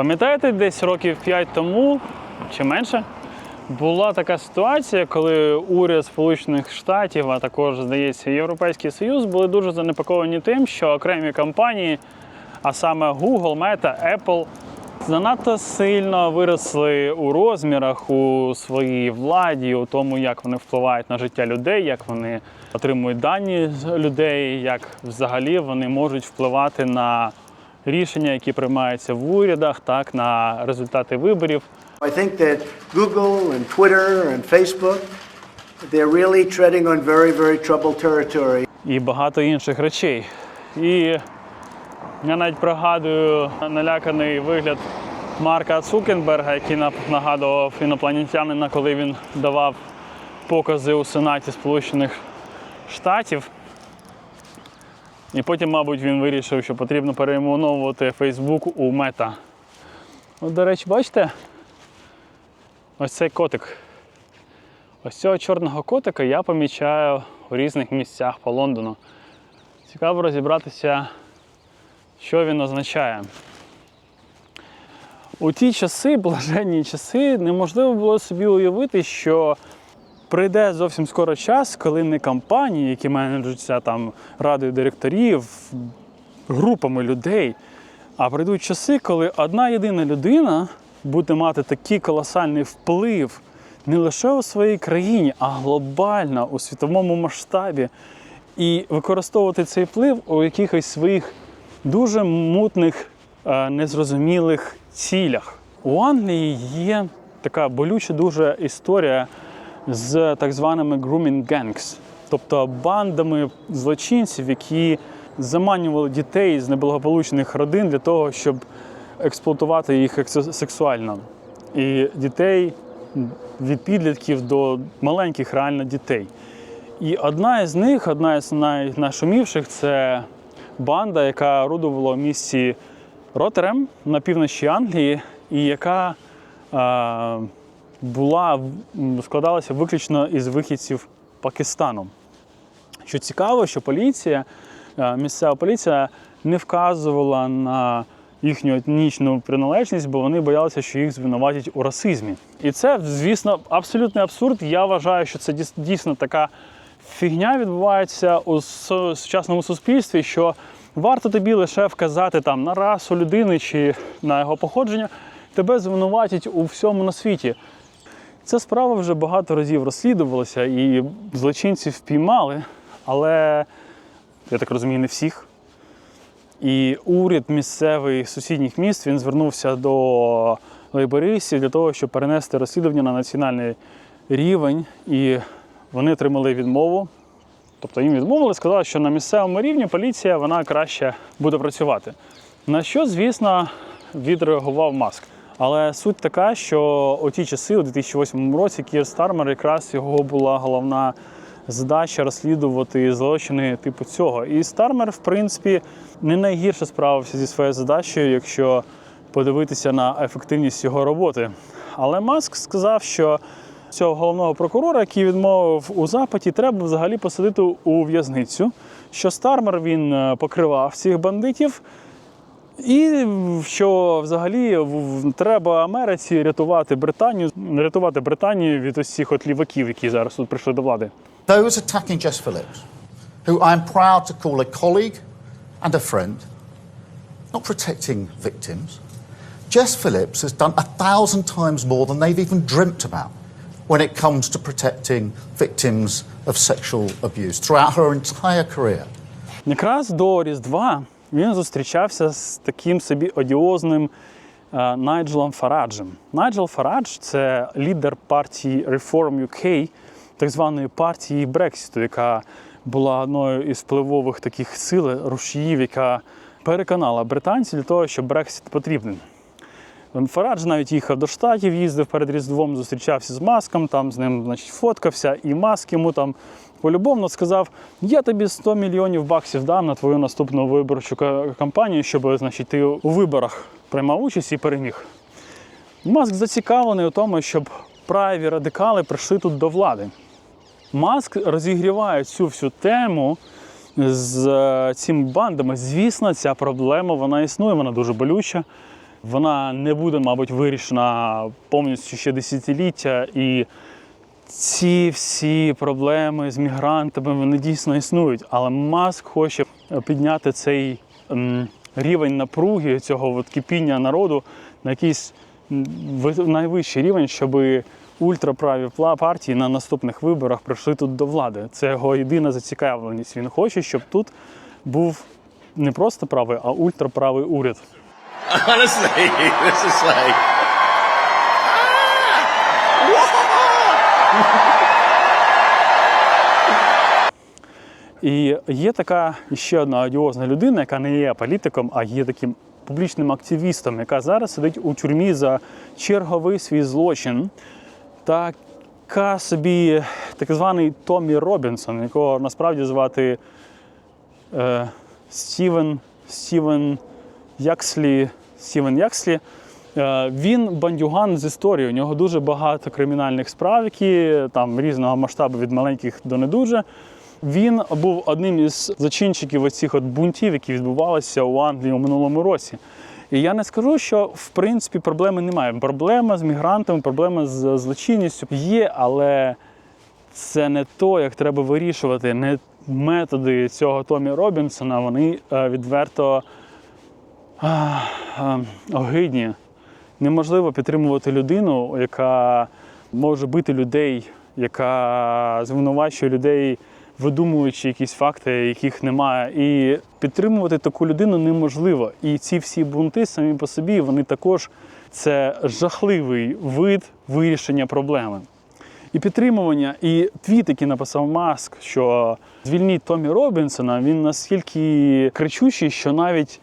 Пам'ятаєте, десь років 5 тому чи менше була така ситуація, коли уряд Сполучених Штатів, а також, здається, Європейський Союз були дуже занепокоєні тим, що окремі компанії, а саме Google, Meta, Apple, занадто сильно виросли у розмірах у своїй владі, у тому, як вони впливають на життя людей, як вони отримують дані з людей, як взагалі вони можуть впливати на рішення, які приймаються в урядах, так на результати виборів. I think that Google and Twitter and Facebook, they're really treading on very, very troubled territory. і багато інших речей. І я навіть пригадую наляканий вигляд Марка Цукенберга, який нагадував інопланетянина, коли він давав покази у Сенаті Сполучених Штатів. І потім, мабуть, він вирішив, що потрібно перейменовувати Facebook у мета. От, до речі, бачите? Ось цей котик. Ось цього чорного котика я помічаю у різних місцях по Лондону. Цікаво розібратися, що він означає. У ті часи, блаженні часи, неможливо було собі уявити, що прийде зовсім скоро час, коли не компанії, які менеджуються там радою директорів, групами людей, а прийдуть часи, коли одна єдина людина буде мати такий колосальний вплив не лише у своїй країні, а глобально у світовому масштабі, і використовувати цей вплив у якихось своїх дуже мутних, е, незрозумілих цілях. У Англії є така болюча дуже історія з так званими grooming gangs, тобто бандами злочинців, які заманювали дітей з неблагополучних родин для того, щоб експлуатувати їх сексуально. І дітей від підлітків до маленьких реально дітей. І одна із них, одна із най- найшумівших, це банда, яка орудувала в місті Ротерем на півночі Англії, і яка була складалася виключно із вихідців Пакистану. Що цікаво, що поліція, е, місцева поліція не вказувала на їхню етнічну приналежність, бо вони боялися, що їх звинуватять у расизмі. І це, звісно, абсолютний абсурд. Я вважаю, що це дійсно така фігня відбувається у сучасному суспільстві, що варто тобі лише вказати там на расу людини чи на його походження, тебе звинуватять у всьому на світі. Ця справа вже багато разів розслідувалася і злочинців впіймали, але я так розумію, не всіх. І уряд місцевий сусідніх міст він звернувся до лейбористів для того, щоб перенести розслідування на національний рівень, і вони отримали відмову. Тобто їм відмовили, сказали, що на місцевому рівні поліція вона краще буде працювати. На що, звісно, відреагував Маск. Але суть така, що у ті часи, у 2008 році, Кір Стармер, якраз його була головна задача розслідувати злочини типу цього. І Стармер, в принципі, не найгірше справився зі своєю задачею, якщо подивитися на ефективність його роботи. Але Маск сказав, що цього головного прокурора, який відмовив у запиті, треба взагалі посадити у в'язницю. Що Стармер він е, покривав цих бандитів. І що взагалі треба Америці рятувати Британію, рятувати Британію від цих от ліваків, які зараз тут прийшли до влади. Those attacking Jess Phillips, who I am proud to call a colleague and a friend, not protecting victims, Jess Phillips has done a thousand times more than they've even dreamt about when it comes to protecting victims of sexual abuse throughout her entire career. Якраз до Різдва він зустрічався з таким собі одіозним е, Найджелом Фараджем. Найджел Фарадж це лідер партії Reform UK, так званої партії Брексіту, яка була одною із впливових таких сил рушіїв, яка переконала британців для того, що Брексіт потрібен. Фарадж навіть їхав до штатів, їздив перед Різдвом, зустрічався з Маском, там з ним значить, фоткався, і Маск йому там полюбовно сказав: Я тобі 100 мільйонів баксів дам на твою наступну виборчу кампанію, щоб значить, ти у виборах приймав участь і переміг. Маск зацікавлений у тому, щоб праві радикали прийшли тут до влади. Маск розігріває цю всю тему з е, цими бандами. Звісно, ця проблема вона існує, вона дуже болюча. Вона не буде, мабуть, вирішена повністю ще десятиліття. І ці всі проблеми з мігрантами вони дійсно існують. Але Маск хоче підняти цей рівень напруги, цього от кипіння народу на якийсь найвищий рівень, щоб ультраправі партії на наступних виборах прийшли тут до влади. Це його єдина зацікавленість. Він хоче, щоб тут був не просто правий, а ультраправий уряд. Honestly, this is like. І є така ще одна одіозна людина, яка не є політиком, а є таким публічним активістом, яка зараз сидить у тюрмі за черговий свій злочин. Така собі так званий Томі Робінсон, якого насправді звати е, Стівен, Стівен Якслі. Стівен Якслі. Е, Він бандюган з історії. У нього дуже багато кримінальних справ, які там різного масштабу від маленьких до не дуже. Він був одним із зачинщиків оцих от бунтів, які відбувалися у Англії у минулому році. І я не скажу, що в принципі проблеми немає. Проблема з мігрантами, проблема з злочинністю є, але це не то, як треба вирішувати. Не методи цього Томі Робінсона, вони е, відверто огидні. Неможливо підтримувати людину, яка може бити людей, яка звинувачує людей, видумуючи якісь факти, яких немає. І підтримувати таку людину неможливо. І ці всі бунти самі по собі, вони також це жахливий вид вирішення проблеми. І підтримування, і твіт, який написав Маск, що звільніть Томі Робінсона, він настільки кричущий, що навіть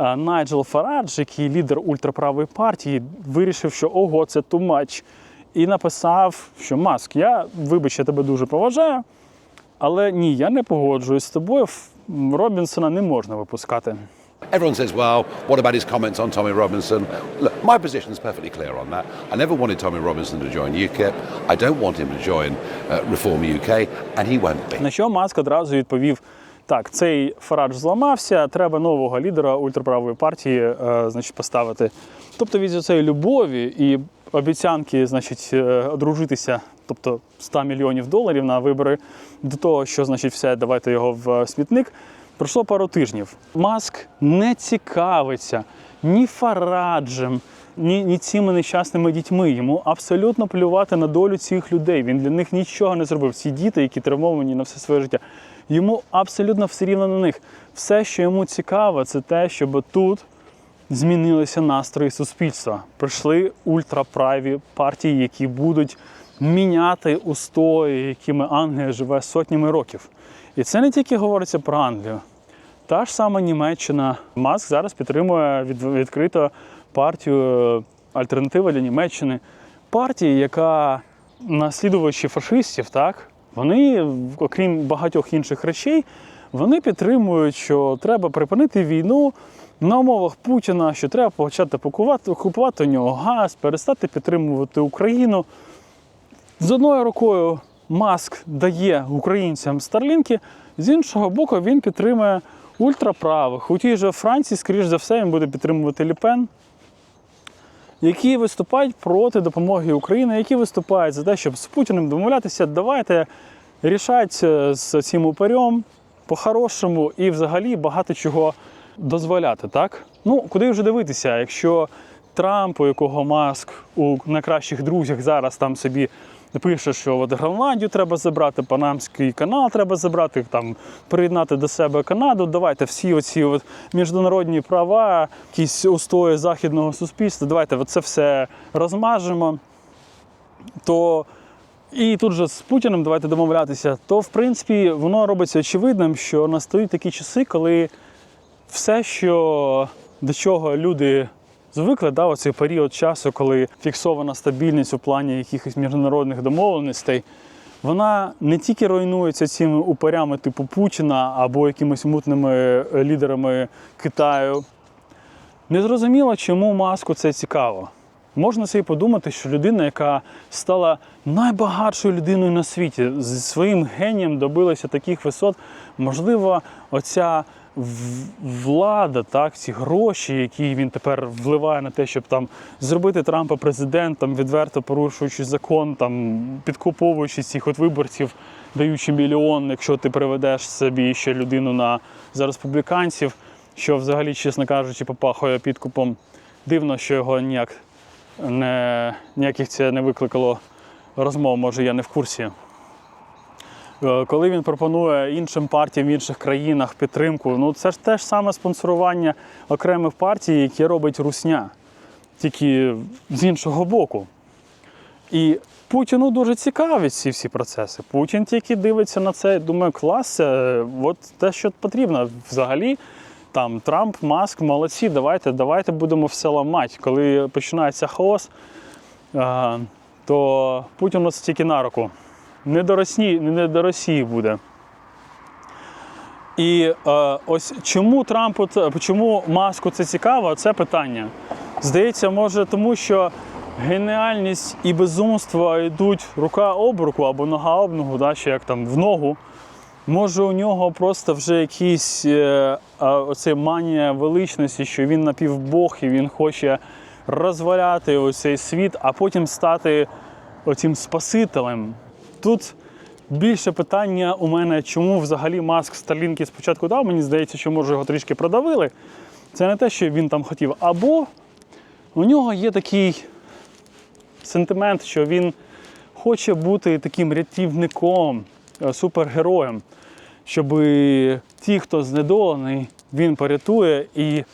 Найджел Фарадж, який лідер ультраправої партії, вирішив, що ого, це too much. І написав, що Маск, я вибач, я тебе дуже поважаю, але ні, я не погоджуюсь з тобою. Робінсона не можна випускати. Everyone says, well, what about his comments on Tommy Robinson? Look, my position is perfectly clear on that. I never wanted Tommy Robinson to join UKIP. I don't want him to join uh, Reform UK, and he won't be. На що Маск одразу відповів: так, цей Фарадж зламався, треба нового лідера ультраправої партії е, значить, поставити. Тобто від цієї любові і обіцянки, значить, е, одружитися, тобто 100 мільйонів доларів на вибори, до того, що значить, все, давайте його в смітник. Пройшло пару тижнів. Маск не цікавиться ні Фараджем, ні, ні цими нещасними дітьми. Йому абсолютно плювати на долю цих людей. Він для них нічого не зробив. Ці діти, які травмовані на все своє життя. Йому абсолютно все рівно на них. Все, що йому цікаво, це те, щоб тут змінилися настрої суспільства. Прийшли ультраправі партії, які будуть міняти устої, якими Англія живе сотнями років. І це не тільки говориться про Англію. Та ж сама Німеччина. Маск зараз підтримує від, відкрито партію е, Альтернатива для Німеччини. Партія, яка наслідувачі фашистів, так, вони, окрім багатьох інших речей, вони підтримують, що треба припинити війну на умовах Путіна, що треба почати купувати, купувати у нього газ, перестати підтримувати Україну. З одною рукою Маск дає українцям старлінки, з іншого боку, він підтримує ультраправих. У тій же Франції, скоріш за все, він буде підтримувати Ліпен, які виступають проти допомоги Україні, які виступають за те, щоб з Путіним домовлятися, давайте рішать е, з цим упарем по-хорошому і взагалі багато чого дозволяти. Так? Ну, куди вже дивитися, якщо Трамп, у якого Маск у найкращих друзях зараз там собі пише, що от Гренландію треба забрати, Панамський канал треба забрати, там приєднати до себе Канаду. Давайте всі оці от міжнародні права, якісь устої західного суспільства, давайте це все розмажемо. То і тут же з Путіним давайте домовлятися, то в принципі воно робиться очевидним, що настають такі часи, коли все, що до чого люди звикли, да, оцей період часу, коли фіксована стабільність у плані якихось міжнародних домовленостей, вона не тільки руйнується цими упорями типу Путіна або якимись мутними е, лідерами Китаю. Незрозуміло, чому маску це цікаво. Можна собі подумати, що людина, яка стала найбагатшою людиною на світі, зі своїм генієм добилася таких висот, можливо, оця влада, так, ці гроші, які він тепер вливає на те, щоб там зробити Трампа президентом, відверто порушуючи закон, там підкуповуючи цих от виборців, даючи мільйон, якщо ти приведеш собі ще людину на за республіканців, що взагалі, чесно кажучи, попахує підкупом. Дивно, що його ніяк не, ніяких це не викликало розмов, може я не в курсі. Е, Коли він пропонує іншим партіям в інших країнах підтримку, ну це ж теж саме спонсорування окремих партій, які робить Русня, тільки з іншого боку. І Путіну дуже цікаві ці всі процеси. Путін тільки дивиться на це, думає, клас, от те, що потрібно. Взагалі, там Трамп, Маск, молодці, давайте, давайте будемо все ламати. Коли починається хаос, е, то Путіну це тільки на руку. Не до Росії, не до Росії буде. І е, ось чому Трампу чому Маску це цікаво, це питання. Здається, може, тому що геніальність і безумство йдуть рука об руку або нога об ногу, да, ще як там в ногу. Може, у нього просто вже якийсь е, оце манія величності, що він напівбог і він хоче розваляти оцей світ, а потім стати оцим спасителем. Тут більше питання у мене, чому взагалі Маск Старлінки спочатку дав. Мені здається, що може його трішки продавили. Це не те, що він там хотів. Або у нього є такий сентимент, що він хоче бути таким рятівником, е, супергероєм, щоб ті, хто знедолений, він порятує і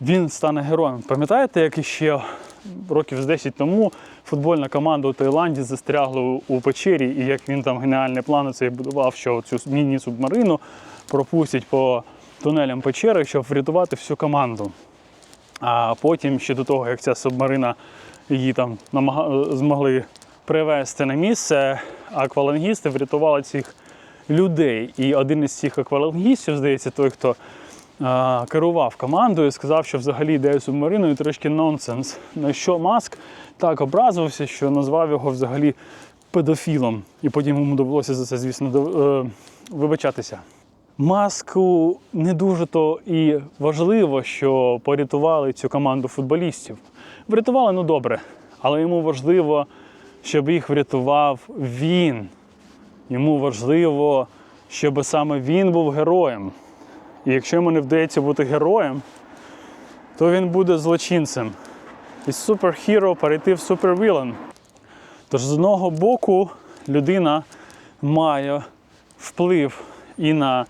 він стане героєм. Пам'ятаєте, як іще років з 10 тому футбольна команда у Таїланді застрягла у- печері, і як він там геніальний план цей будував, що цю міні-субмарину пропустять по тунелям печери, щоб врятувати всю команду. А потім ще до того, як ця субмарина її там намага... змогли привезти на місце, аквалангісти врятували цих людей. І один із цих аквалангістів, здається, той, хто керував командою, сказав, що взагалі ідея субмариною трошки нонсенс. На що Маск так образився, що назвав його взагалі педофілом. І потім йому довелося за це, звісно, е, вибачатися. Маску не дуже то і важливо, що порятували цю команду футболістів. Врятували, ну добре, але йому важливо, щоб їх врятував він. Йому важливо, щоб саме він був героєм. І якщо йому не вдається бути героєм, то він буде злочинцем. Із суперхіро перейти в супервілен. Тож з одного боку людина має вплив і на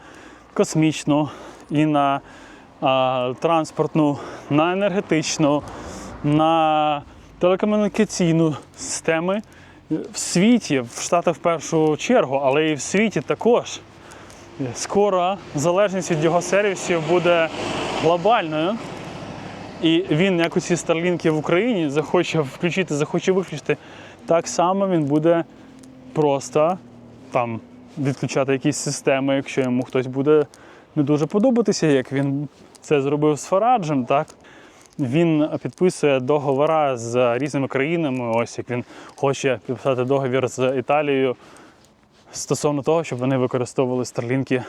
космічну, і на а, транспортну, на енергетичну, на телекомунікаційну системи в світі, в Штатах в першу чергу, але і в світі також. Скоро залежність від його сервісів буде глобальною. І він, як усі старлінки в Україні, захоче включити, захоче виключити, так само він буде просто там відключати якісь системи, якщо йому хтось буде не дуже подобатися, як він це зробив з Фараджем, так? Він підписує договори з різними країнами. Ось як він хоче підписати договір з Італією стосовно того, щоб вони використовували старлінки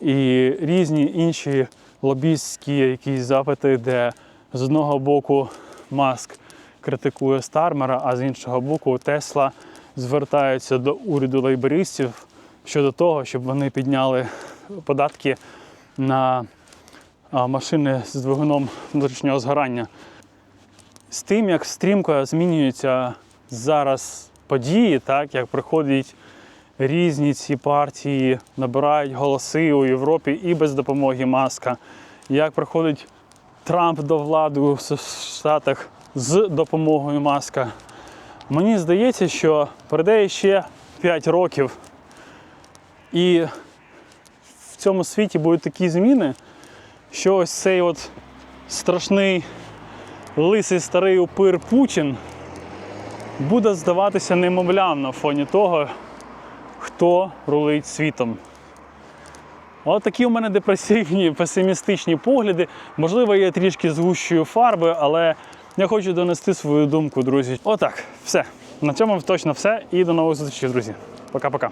і різні інші лобістські якісь запити, де з одного боку Маск критикує Стармера, а з іншого боку Тесла звертаються до уряду лейбористів щодо того, щоб вони підняли податки на машини з двигуном внутрішнього згорання. З тим, як стрімко змінюються зараз події, так як приходять різні ці партії, набирають голоси у Європі і без допомоги Маска, як приходить Трамп до влади у Штатах з допомогою Маска. Мені здається, що пройде ще 5 років, і в цьому світі будуть такі зміни, що ось цей от страшний лисий старий упир Путін буде здаватися немовлям на фоні того, хто рулить світом. От такі у мене депресивні, песимістичні погляди. Можливо, я трішки згущую фарби, але я хочу донести свою думку, друзі. Отак, все. На цьому точно все. І до нових зустрічей, друзі. Пока-пока.